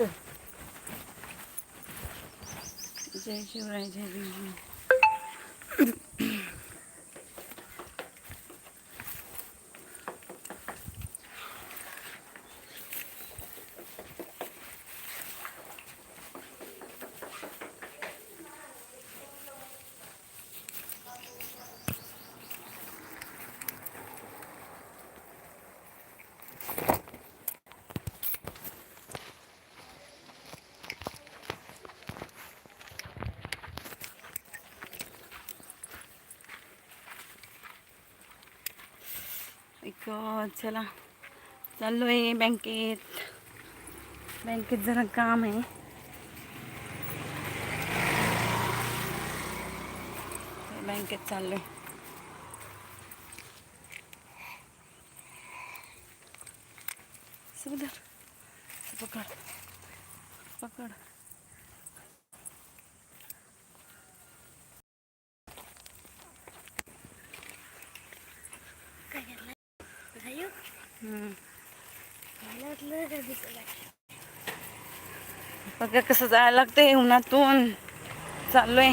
चल. जय शिवराय जय भीम गॉड चला चाललो आहे बँकेत. बँकेत जरा काम आहे. बँकेत चाललो आहे हम्म. बघा कसं जायला लागतंय उन्हातून. चाललोय.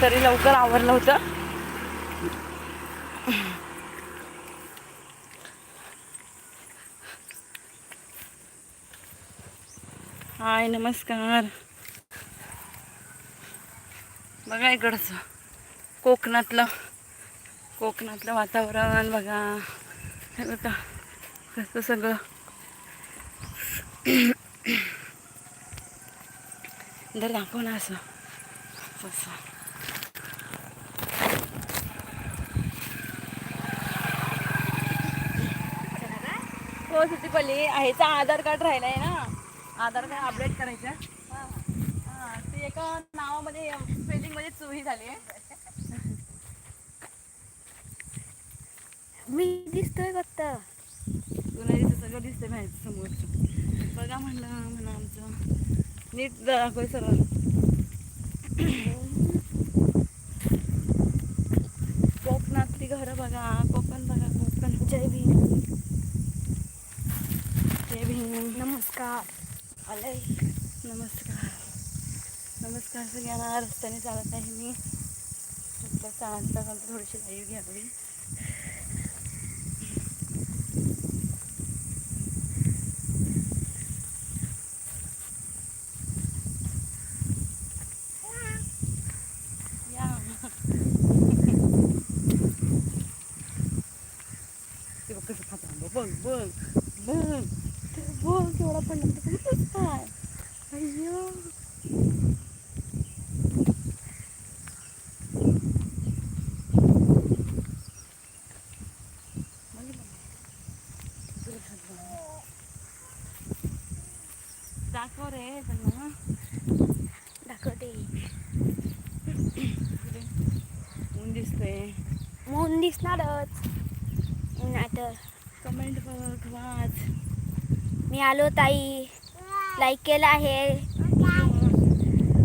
तरी लवकर आवरलं होतं. हाय नमस्कार. बघा इकडचं. कोकणातलं कोकणातलं वातावरण बघा. बघा. कसं सगळं. जर दाखव ना असं. असं. हो सुट्टीपल्ली. ह्याचा आधार कार्ड राहिलाय ना. आधार कार्ड अपडेट करायचं. हां ते एका नावामध्ये स्पेलिंगमध्ये चुही झाली. आहे मी दिसतोय फक्त. तुला इथं सगळं दिसतंय बाहेर समोरचं बघा म्हणलं म्हणा आमचं. नीट दाखव सरळ. कोकणातली घरं बघा कोकण बघा कोकण. जय भीम. जय भीम. नमस्कार. आलंय. नमस्कार. नमस्कार सगळ्यांना. रस्त्याने चालत आहे मी. चालता चालता थोडीशी लाईव्ह घ्यावी या ते बघ कसं खात आंबा. बघ बघ बघ ते कसं काय? अय्यो. दाखव रे दाखवते ऊन दिसतंय. मून दिसणारच. नाही तर कमेंट बघ वाच मी आलो ताई. लाईक केलं आहे.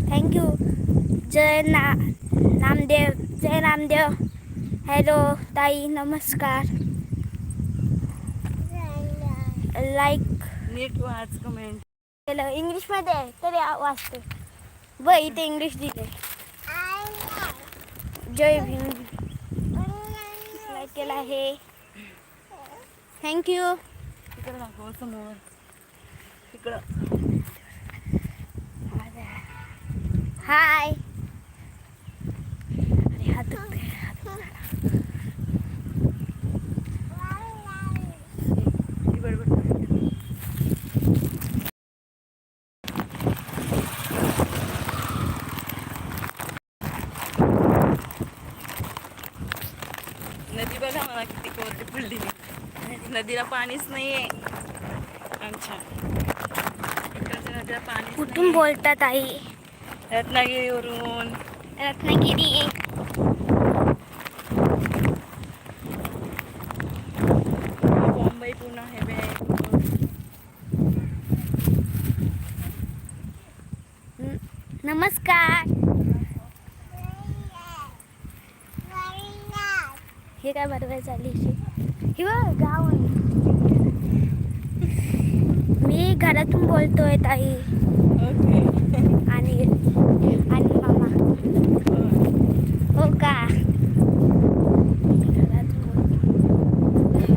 थँक्यू जय ना नामदेव. जय नामदेव. हॅलो ताई. नमस्कार. लाईक नीट वाच कमेंट केलं. इंग्लिशमध्ये आहे, तरी वाचते. ब इथे इंग्लिश दिले जय भीम. लाईक केलं आहे. थँक्यू तिकडं दाखव समोर तिकडं हाय अरे हात दुखतोय, हात दुखतोय. ही बडबड कर. नदी बघा मला किती कोरडी पडली नदीला पाणीच नाहीये. अच्छा. इकडच्या नदीला पाणीच कुठून बोलतात आई नाही. रत्नागिरीवरून. रत्नागिरी. मुंबई पुणे हायवे न- नमस्कार. हे काय बरोबर झाली ही बघ गाव आहे. मी घरातून बोलतोय ताई ओके आणि आणि मामा हो का घरातून बोलतोय.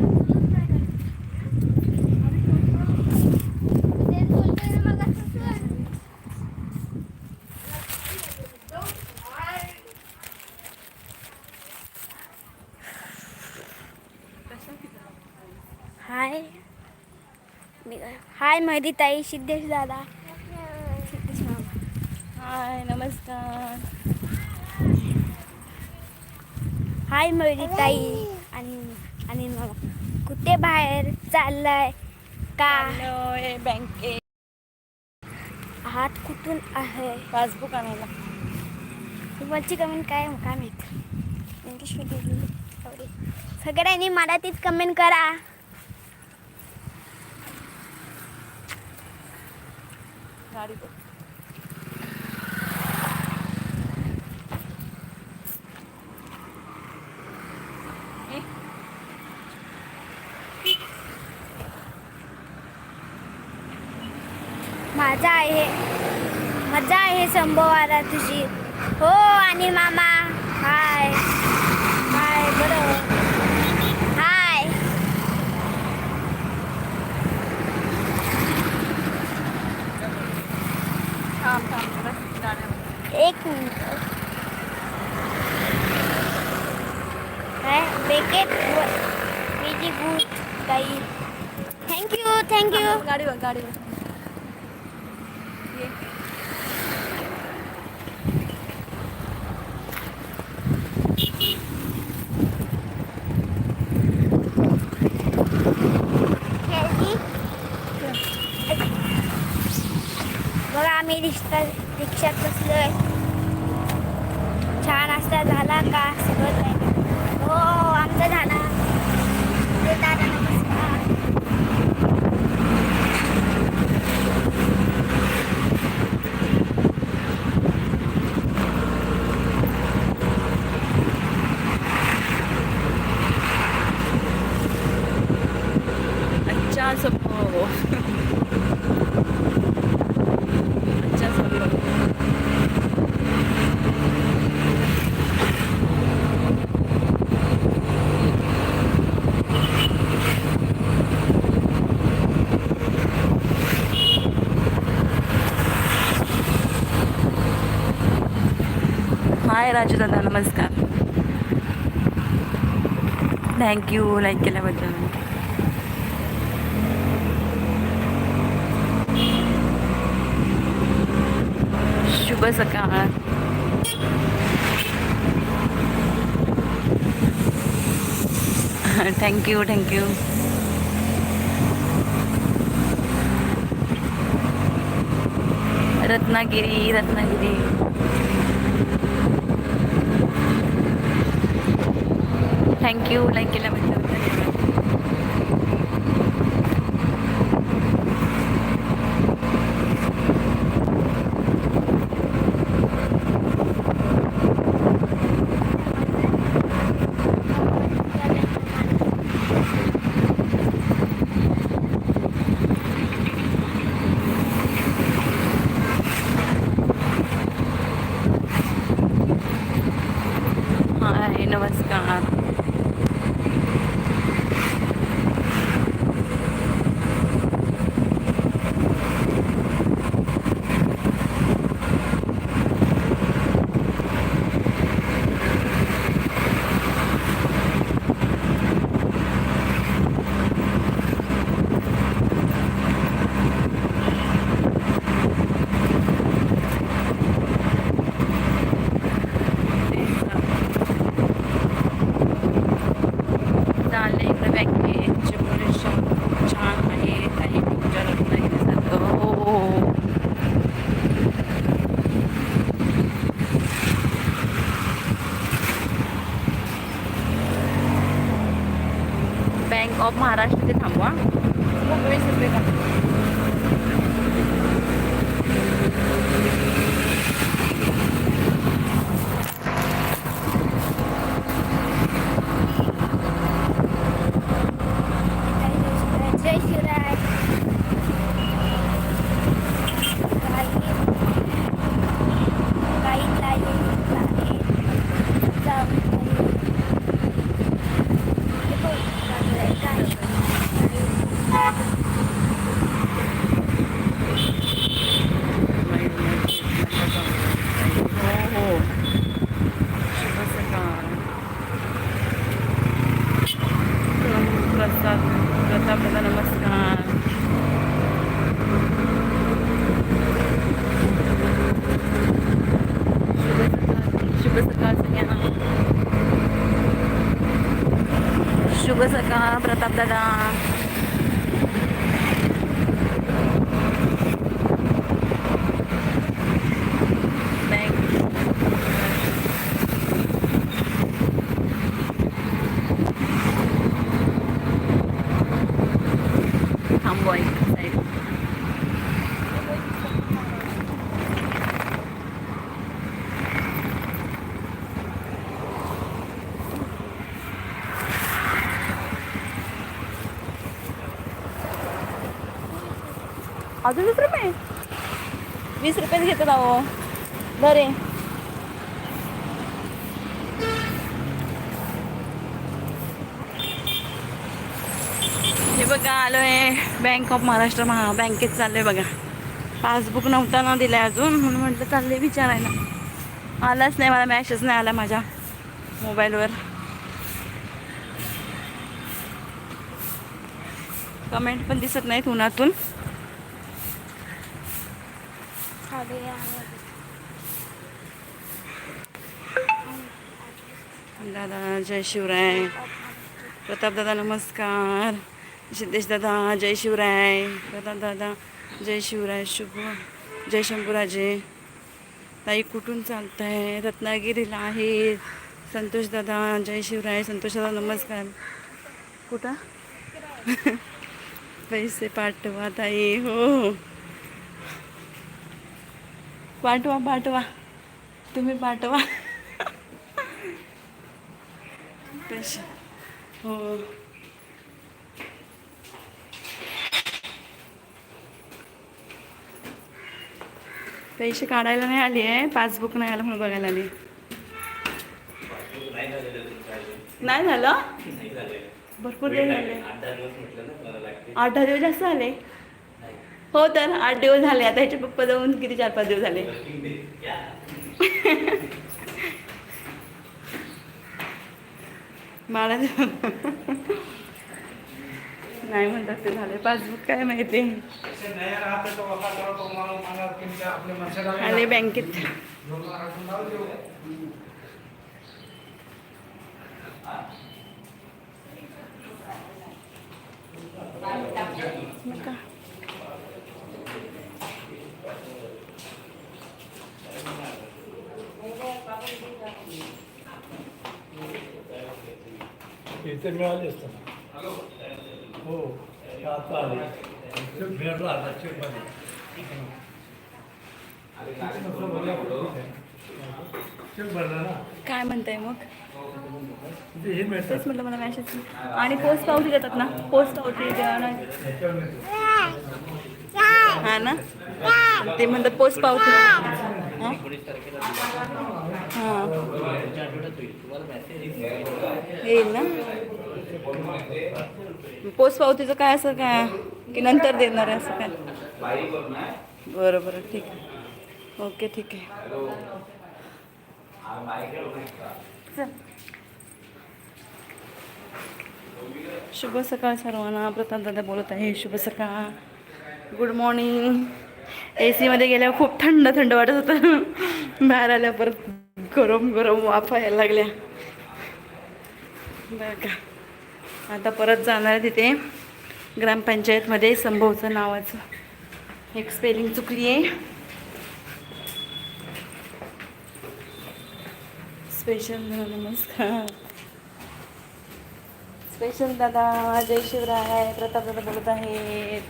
हाय मी मैदी ताई सिद्धेश दादा. सिद्धेश मामा हाय नमस्कार. हाय मैदी ताई. आणि आणि कुठे बाहेर चाललाय? का? बँकेत. हात कुठून आहे? पासबुक आणायला. वरची कमेंट काय काय माहीत. इंग्लिशमध्ये. सगळ्यांनी मराठीत कमेंट करा. गाडी बघ माझा आहे. मजा आहे संभवाला तुझी. हो आणि मामा. हाय हाय बरं. एक मिनिट काय बेकेट वेजी गुड काही थँक्यू थँक्यू गाडीवर गाडीवर ये हेल्दी बघा आम्ही रिक्षा रिक्षात बसलोय छान नाश्ता झाला का? सगळं काय हो आमचा झाला ते दादा नमस्कार अच्छा सबो अच्छा सबो बाय राजू दादा नमस्कार. थँक्यू लाईक केल्याबद्दल. शुभ सकाळ. Thank you thank you Ratnagiri Ratnagiri. Thank you like केल्याबद्दल धन्यवाद हाय नमस्कार चालले इकडे बँकेचे परिश्रम खूप छान आहे काही तुमच्या रत्नागिरीसारखं हो हो हो बँक ऑफ महाराष्ट्र ते थांबवा. मुंबई सुद्धा सकाळ अजून वीस रुपये? वीस रुपयेच घेतो ना हो बरे हे बघा आलो आहे बँक ऑफ महाराष्ट्र महा बँकेत चाललोय बघा. पासबुक नव्हता ना दिलाय अजून म्हणून म्हटलं चालले विचारायला. आलाच नाही मला मॅसेज नाही आला माझ्या मोबाईलवर. कमेंट पण दिसत नाहीत उन्हातून खाली आहे. दादा जय शिवराय. प्रताप दादा नमस्कार. सिद्धेश दादा जय शिवराय. प्रताप दादा जय शिवराय शुभ. जय शंभूराजे. ताई कुठून चालत आहे रत्नागिरीला आहे संतोष दादा जय शिवराय. संतोष दादा नमस्कार. कुठं? पैसे पाठवा ताई. हो. पाठवा पाठवा. तुम्ही पाठवा. पैसे हो. पैसे काढायला नाही आली आहे. पासबुक नाही आलं म्हणून बघायला आली. नाही झालं? भरपूर दिवस झाले आठ दहा दिवस जास्त झाले. हो तर आठ दिवस झाले. आता ह्याचे पप्पा जाऊन किती चार पाच दिवस झाले? मला नाही म्हणतात ते झाले. पासबुक काय माहिती? आले बँकेत नका. इथे मिळाली हो आता आले. भेटला आता चेकमध्ये चेक भरला ना. काय म्हणताय मग? हे मिळतात. तेच म्हटलं मला मॅसेज आणि पोस्ट पावती देतात ना? पोस्ट पावती द्या. हा ना? ते म्हणतात पोस्ट पावती. हा? हा. येईल ना? पोस्ट पावतीचं काय असं काय? की नंतर देणार आहे असं काय? बरं बरं ठीक आहे. ओके ठीक आहे. शुभ सकाळ सर्वांना. प्रताप दादा बोलत आहे शुभ सकाळ. गुड मॉर्निंग ए सीमध्ये गेल्यावर खूप थंड थंड वाटत होतं. बाहेर आल्या परत गरम गरम वाफा यायला लागल्या. बरं का. आता परत जाणार आहे तिथे. ग्रामपंचायतमध्ये संभवचं नावाचं. एक स्पेलिंग चुकली आहे. स्पेशल नमस्कार. स्पेशल दादा जय शिवराय प्रताप दादा बोलत आहेत.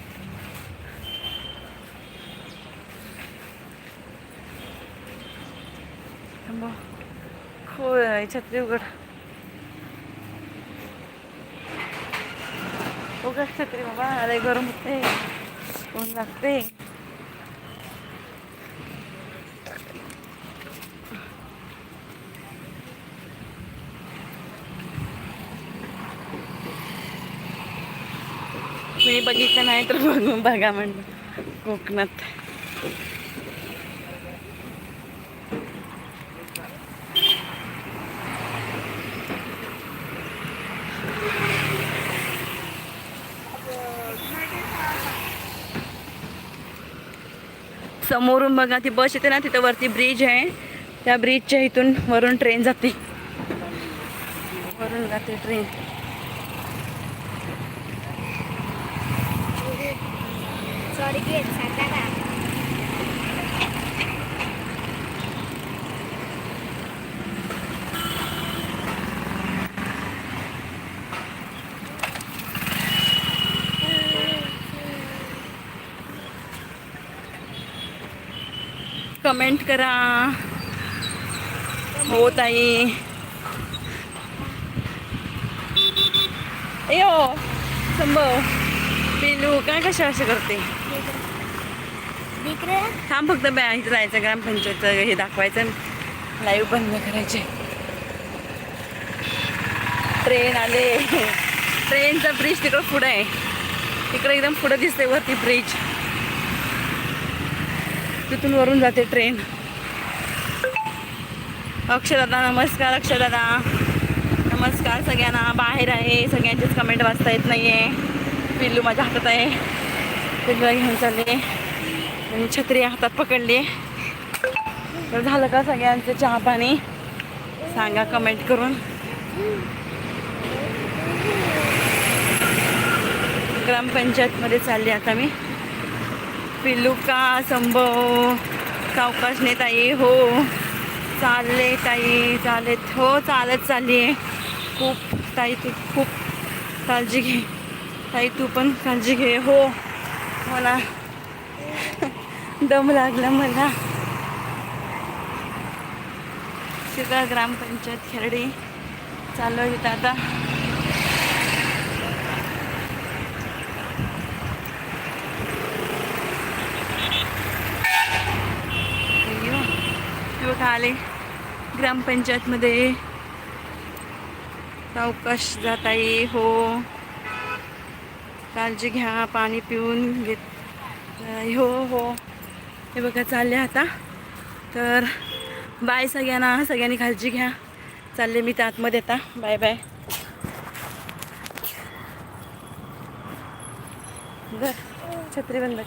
थांबा. होय छत्री उघड. उगाच छत्री बाबा अरे गरम होते ऊन लागते मी बघितलं नाही तर बघून बघा म्हणलं. कोकणात. समोरून बघा ती बस येते ना तिथं वरती ब्रिज आहे. त्या ब्रिजच्या इथून वरून ट्रेन जाते. वरून जाते ट्रेन सॉरी कमेंट करा. हो ताई. यो संभव पिलू काय कशा असे करते? थांब फक्त बॅ इथं जायचं ग्रामपंचायतचं हे दाखवायचं. लाईव्ह बंद करायचे. ट्रेन आले. ट्रेनचा ब्रिज तिकडं पुढं आहे. तिकडे एकदम पुढं दिसते वरती ब्रिज तिथून वरून जाते ट्रेन अक्षरदा नमस्कार अक्षरदा नमस्कार सगळ्यांना. बाहेर आहे. सगळ्यांचेच कमेंट वाचता येत नाही आहे पिल्लू माझ्या हातात आहे. पिल्लूला घेऊन चालले. आणि छत्री हातात पकडली. तर झालं का सगळ्यांचं चहा पाणी? सांगा कमेंट करून. ग्रामपंचायतमध्ये चालली आता मी. पिलुका संभव? संभव सावकाशने ताई हो. चालले ताई चालेत हो चालत चालली आहे खूप ताई तू खूप काळजी घे. ताई तू पण काळजी घे हो. मला दम लागला मला. शिगा ग्रामपंचायत खेरडी. चालू आहे आता अय्यो. हे बघा आले. ग्रामपंचायतमध्ये सावकाश जात आहे हो. काळजी घ्या पाणी पिऊन घेत हो हो. हे बघा चालले आता. तर बाय सगळ्यांना सगळ्यांनी काळजी घ्या. चालले मी त्या आतमध्ये आता. Bye bye. बर. छत्री बंद कर.